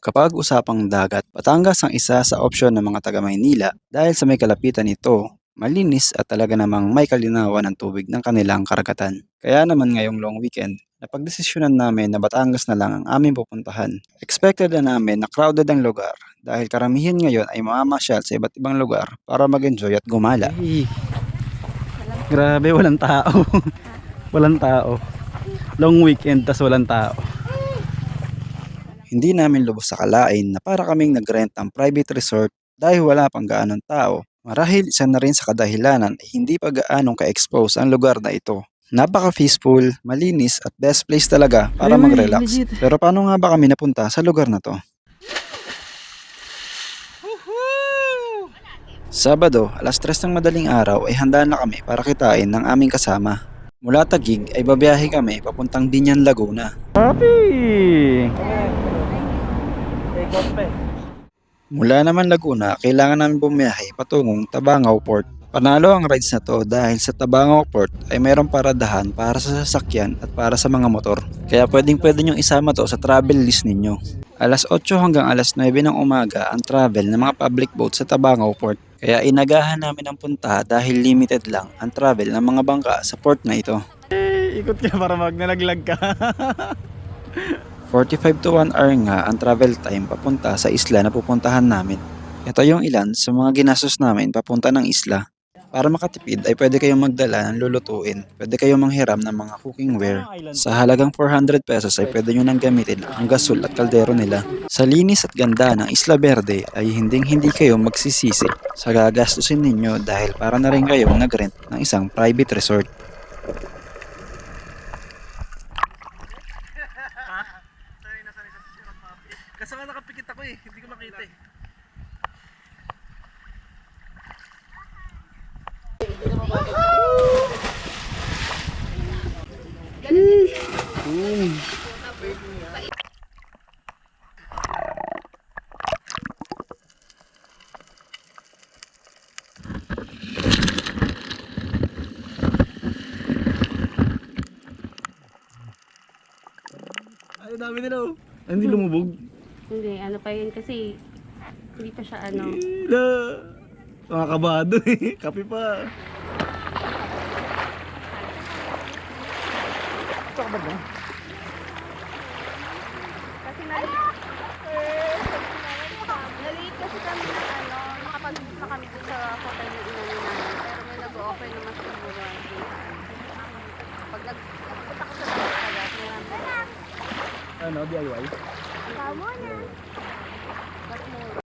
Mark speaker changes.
Speaker 1: Kapag usapang dagat, Batangas ang isa sa opsyon ng mga taga Maynila dahil sa may kalapitan nito, malinis at talaga namang may kalinawan ng tubig ng kanilang karagatan. Kaya naman ngayong long weekend, napagdesisyonan namin na Batangas na lang ang aming pupuntahan. Expected na namin na crowded ang lugar dahil karamihan ngayon ay mamamasyal sa iba't ibang lugar para mag-enjoy at gumala. Grabe, walang tao. walang tao. Long weekend tas walang tao. Hindi namin lubos sa kalain na para kaming nag-rent ng private resort dahil wala pang gaanong tao. Marahil isa na rin sa kadahilanan ay hindi pa gaanong ka-expose ang lugar na ito. Napaka-peaceful, malinis at best place talaga para mag-relax. Pero paano nga ba kami napunta sa lugar na to? Sabado, alas 3 ng madaling araw ay handa na kami para kitain ng aming kasama. Mula Tagig ay babiyahe kami papuntang Binyan, Laguna. Happy! Mula naman Laguna, kailangan namin bumiyahe patungong Tabangaw Port. Panalo ang rides na to dahil sa Tabangaw Port ay mayroong paradahan para sa sasakyan at para sa mga motor. Kaya pwedeng pwede nyong isama to sa travel list ninyo. Alas 8 hanggang alas 9 ng umaga ang travel ng mga public boat sa Tabangaw Port. Kaya inagahan namin ang punta dahil limited lang ang travel ng mga bangka sa port na ito. ikot ka para magnalaglag ka. 45 to 1 hour nga ang travel time papunta sa isla na pupuntahan namin. Ito yung ilan sa mga ginastos namin papunta ng isla. Para makatipid ay pwede kayong magdala ng lulutuin. Pwede kayong manghiram ng mga cookingware. Sa halagang 400 pesos ay pwede nyo nang gamitin ang gasol at kaldero nila. Sa linis at ganda ng Isla Verde ay hinding hindi kayo magsisisi sa gagastusin ninyo dahil para na rin kayong nag-rent ng isang private resort.
Speaker 2: Kasi nga nakapikit ako eh, hindi ko makita eh. Ay, dami nila oh. Ay, hindi lumubog.
Speaker 3: Hindi, ano pa yun kasi hindi pa siya ano.
Speaker 2: Ila. Mga kabado eh. Kape pa. Ito ka ba ba?
Speaker 4: Kasi nalate. Nalate kasi kami na ano, nakapag-book na kami sa hotel ng inano namin. Pero may nag-offer naman sa mura. Pag nag- nagpunta ko sa namin.
Speaker 2: Ano, DIY?
Speaker 4: Колонна.